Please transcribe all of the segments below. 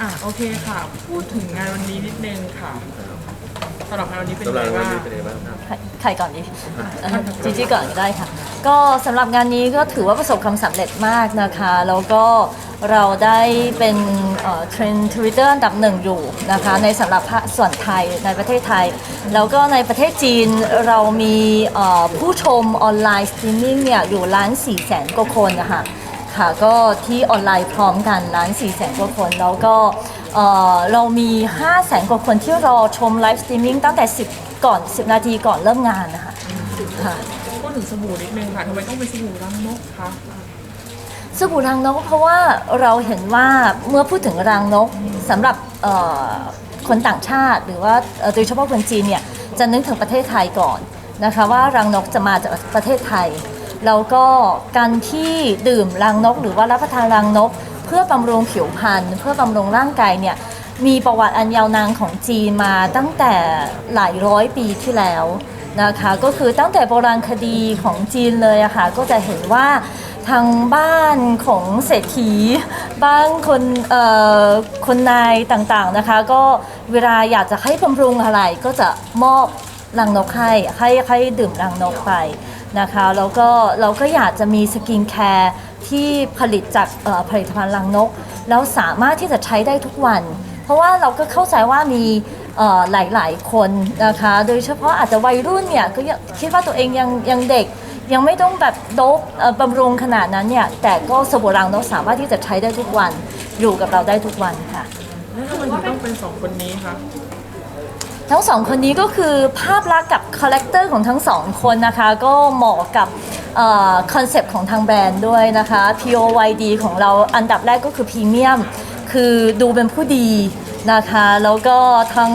อะโอเคค่ะ พูดถึงงานวันนี้นิดนึงค่ะสำหรับงานวันนี้เป็นสำหยัรับงไงวันบ้างนี้เป็นยังไงบ้างครับ ใครใครก่อนดีเอ่อจีจีก่อนก็ได้ค่ะ ก็สำหรับงานนี้ก็ถือว่าประสบความสำเร็จมากนะคะ แล้วก็เราได้เป็นเทรนด์ทวิตเตอร์อันดับหนึ่งอยู่นะคะ ในสำหรับภาคส่วนไทยในประเทศไทย แล้วก็ในประเทศจีนเรามีเอ่อผู้ชมออนไลน์สตรีมมิ่งเนี่ยอยู่ล้านสี่แสนกว่าคนนะคะ ค่ะ ก็ที่ออนไลน์พร้อมกันล้าน4แสนกว่าคน แล้วก็เอ่อเรามี5แสนกว่าคนที่รอชมไลฟ์สตรีมมิ่งตั้งแต่ 10 ก่อน 10 นาทีก่อนเริ่มงานนะคะค่ะ พูดถึงสบู่นิดนึงค่ะทำไมต้องเป็นสบู่รังนกคะ สบู่รังนกเพราะว่าเราเห็นว่าเมื่อพูดถึงรังนกสำหรับเอ่อคนต่างชาติ หรือว่าเอ่อโดยเฉพาะคนจีนเนี่ยจะนึกถึงประเทศไทยก่อนนะคะว่ารังนกจะมาจากประเทศไทย แล้วก็การที่ดื่มรังนก หรือว่ารับประทานรังนก เพื่อบำรุงผิวพรรณเพื่อบำรุงร่างกายเนี่ยมีประวัติอันยาวนานของจีนมาตั้งแต่หลายร้อยปีที่แล้วนะคะก็คือตั้งแต่โบราณคดีของจีนเลยอะค่ะก็จะเห็นว่าทางบ้านของเศรษฐี บ้านคนเอ่อคนนายต่างๆนะคะ ก็เวลาอยากจะให้บำรุงอะไรก็จะมอบรังนกให้ให้ให้ดื่มรังนกไป นะคะแล้วก็เราก็อยากจะมีสกินแคร์ที่ผลิตจากผลิตภัณฑ์รังนก แล้วสามารถที่จะใช้ได้ทุกวัน เพราะว่าเราก็เข้าใจว่ามีเอ่อหลาย ๆ คนนะคะ โดยเฉพาะอาจจะวัยรุ่นเนี่ยก็คิดว่าตัวเองยังยังเด็กยังไม่ต้องแบบโดบบำรุงขนาดนั้นเนี่ยแต่ก็สบู่รังนกสามารถที่จะใช้ได้ทุกวันอยู่กับเราได้ทุกวันค่ะแล้วทำไมถึงต้องเป็นสองคนนี้คะ ทั้งสองคนนี้ก็คือภาพลักษณ์กับคาแรคเตอร์ของทั้งสองคนนะคะ ก็เหมาะกับคอนเซปต์ของทางแบรนด์ด้วยนะคะ POYD ของเราอันดับแรกก็คือพรีเมียมคือดูเป็นผู้ดีนะคะ แล้วก็ทั้ง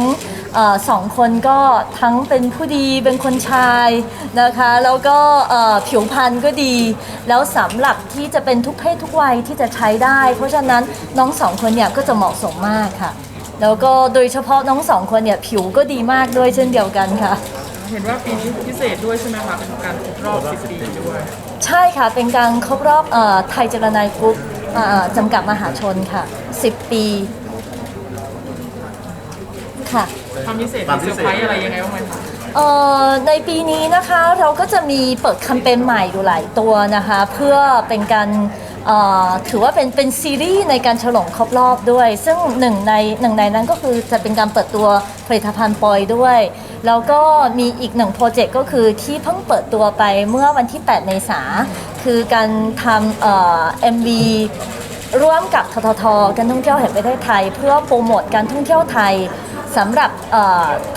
อสองคนก็ทั้งเป็นผู้ดีเป็นคนชายนะคะ แล้วก็ผิวพรรณก็ดี แล้วสำหรับที่จะเป็นทุกเพศทุกวัยที่จะใช้ได้ เพราะฉะนั้นน้องสองคนเนี่ยก็จะเหมาะสมมากค่ะ แล้วก็โดยเฉพาะน้องสองคนเนี่ยผิวก็ดีมากด้วยเช่นเดียวกันค่ะ เห็นว่าปีนี้พิเศษด้วยใช่ไหมคะเป็นการครบรอบ 10 ปีด้วย ใช่ค่ะ เป็นการครบรอบเอ่อไทยเจรนายกรุ๊ปเอ่อจำกัดมหาชนค่ะ 10 ปีค่ะ ความพิเศษมีเซอร์ไพรส์อะไรยังไงบ้างไหมคะเอ่อในปีนี้นะคะเราก็จะมีเปิดแคมเปญใหม่อยู่หลายตัวนะคะ เพื่อเป็นการ เอ่อถือว่าเป็นเป็นซีรีส์ในการฉลองครบรอบด้วย ซึ่งหนึ่งในหนึ่งในนั้นก็คือจะเป็นการเปิดตัวผลิตภัณฑ์ปอยด้วย แล้วก็มีอีกหนึ่งโปรเจกต์ก็คือที่เพิ่งเปิดตัวไปเมื่อวันที่ 8 เมษาคือการทำเอ่อ MV ร่วมกับทททการท่องเที่ยวแห่งประเทศไทย เพื่อโปรโมทการท่องเที่ยวไทย สำหรับ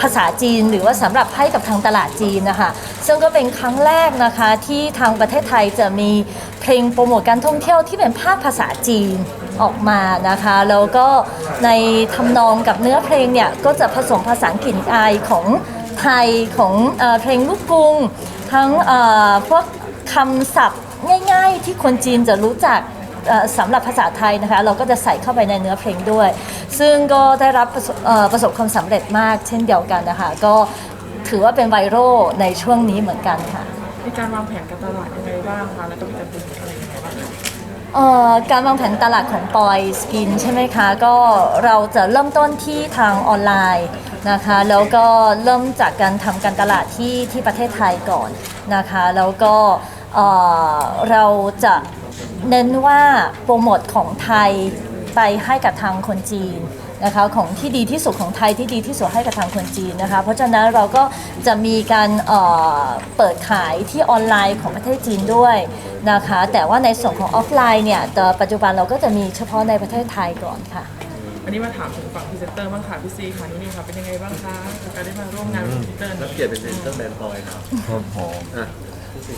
ภาษาจีนหรือว่าสำหรับให้กับทางตลาดจีนนะคะซึ่งก็เป็นครั้งแรกนะคะที่ทางประเทศไทยจะมีเพลงโปรโมทการท่องเที่ยวที่เป็นภาคภาษาจีนออกมานะคะแล้วก็ในทำนองกับเนื้อเพลงเนี่ยก็จะผสมผสานกลิ่นอายของไทยของเอเพลงลูกกรุง ทั้งพวกคำศัพท์ง่าย ๆ ที่คนจีนจะรู้จัก สำหรับภาษาไทยนะคะเราก็จะใส่เข้าไปในเนื้อเพลงด้วย ซึ่งก็ได้รับประสบเอ่อประสบความสำเร็จมากเช่นเดียวกันนะคะก็ถือว่าเป็นไวรัลในช่วงนี้เหมือนกันค่ะมีการวางแผนการตลาดยังไงบ้างคะแล้วก็มีการดูอะไรยังไงบ้างคะเอ่อการวางแผนตลาดของปอยสกินใช่ไหมคะก็เราจะเริ่มต้นที่ทางออนไลน์นะคะแล้วก็เริ่มจากการทำการตลาดที่ที่ประเทศไทยก่อนนะคะแล้วก็เอ่อเราจะ เน้นว่าโปรโมทของไทยไปให้กับทางคนจีนนะคะของที่ดีที่สุดของไทยที่ดีที่สุดให้กับทางคนจีนนะคะ เพราะฉะนั้นเราก็จะมีการเอ่อเปิดขายที่ออนไลน์ของประเทศจีนด้วยนะคะ แต่ว่าในส่วนของออฟไลน์เนี่ยแต่ปัจจุบันเราก็จะมีเฉพาะในประเทศไทยก่อนค่ะอันนี้มาถามถึงฝั่งพรีเซนเตอร์บ้างค่ะพี่ซีค่ะนุ่นนี่ค่ะเป็นยังไงบ้างคะกับการได้มาร่วมงานกับพรีเซนเตอร์รับเกียรติเป็นเซนเตอร์แบรนด์พลอยครับครับผมอะ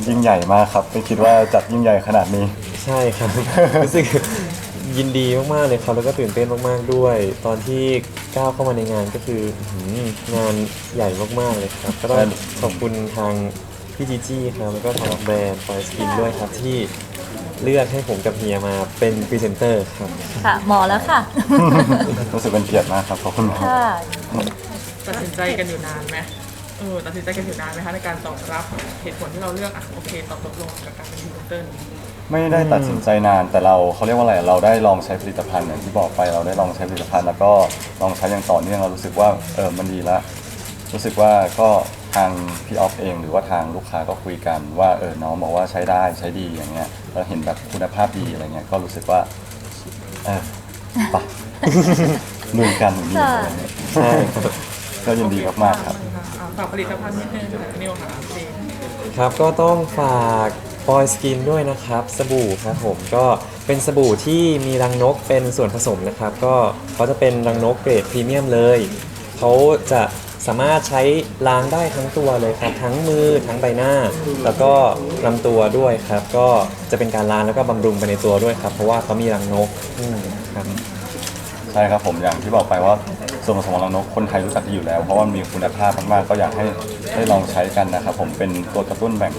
ยิ่งใหญ่มากครับ ไม่คิดว่าจัดยิ่งใหญ่ขนาดนี้ ใช่ครับ รู้สึกยินดีมากๆเลยครับ แล้วก็ตื่นเต้นมากๆด้วย ตอนที่ก้าวเข้ามาในงานก็คืออื้อหืองานใหญ่มากๆเลยครับ ก็ต้องขอบคุณทางพี่จีจี้ครับ แล้วก็ทางแบรนด์ฟอยสกินด้วยครับที่เลือกให้ผมกับเฮียมาเป็นพรีเซนเตอร์ครับ ค่ะ หมอแล้วค่ะ รู้สึกเป็นเกียรติมากครับขอบคุณมากค่ะ ตัดสินใจกันอยู่นานไหม เออตัดสินใจกันอยู่นานไหมคะในการตอบรับเหตุผลที่เราเลือกอะโอเคตอบตกลงกับการเป็นพรีเซนเตอร์นี้ไม่ได้ตัดสินใจนานแต่เราเขาเรียกว่าอะไรเราได้ลองใช้ผลิตภัณฑ์อย่างที่บอกไปเราได้ลองใช้ผลิตภัณฑ์ แล้วก็ลองใช้อย่างต่อเนื่องเรารู้สึกว่าเออมันดีละรู้สึกว่าก็ทางพี่ออฟเอง หรือว่าทางลูกค้าก็คุยกันว่าเออน้องบอกว่าใช้ได้ใช้ดีอย่างเงี้ยเราเห็นแบบคุณภาพดีอะไรเงี้ยก็รู้สึกว่าเออไปลุยกันอย่างนี้อะไรเงี้ยใช่ครับก็ยินดีมากๆครับอะ ฝากผลิตภัณฑ์นิดนึงค่ะนิวค่ะเจนครับก็ต้องฝากปอยสกินด้วยนะครับ สบู่ครับผมก็เป็นสบู่ที่มีรังนกเป็นส่วนผสมนะครับ ก็เขาจะเป็นรังนกเกรดพรีเมียมเลยเขาจะสามารถใช้ล้างได้ทั้งตัวเลยครับ ทั้งมือทั้งใบหน้า แล้วก็ลำตัวด้วยครับ ก็จะเป็นการล้างแล้วก็บำรุงไปในตัวด้วยครับ เพราะว่าเขามีรังนกอืมครับ ใช่ครับผมอย่างที่บอกไปว่า ส่วนผสมของรังนกคนไทยรู้จักดีอยู่แล้ว เพราะว่ามีคุณภาพมากๆก็อยากให้ได้ลองใช้กันนะครับผมเป็นตัวกระตุ้นแบ่ง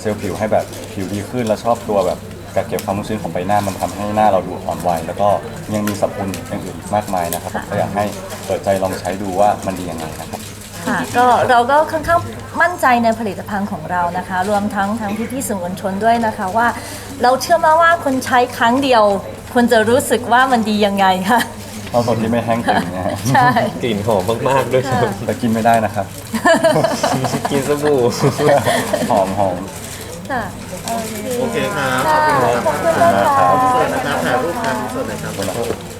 เซลล์ผิวให้แบบผิวดีขึ้น แล้วชอบตัวแบบกักเก็บความชุ่มชื้นของใบหน้ามันทำให้หน้าเราดูอ่อนวัยแล้วก็ยังมีสรรพคุณอย่างอื่นอีกมากมายนะครับผมก็อยากให้เปิดใจลองใช้ดูว่ามันดียังไงนะครับ ค่ะก็เราก็ค่อนข้างมั่นใจในผลิตภัณฑ์ของเรานะคะ รวมทั้งทั้งพี่ๆสื่อมวลชนด้วยนะคะว่า เราเชื่อมาว่าคนใช้ครั้งเดียวคุณจะรู้สึกว่ามันดียังไงค่ะ เราสดที่ไม่แห้งตึงนะฮะใช่ กลิ่นหอมมากๆด้วยครับแต่กินไม่ได้นะครับ กินสบู่หอมหอมค่ะโอเคครับค่ะขอบคุณนะคะขอบคุณนะครับถ่ายรูปครับสวัสดีครับ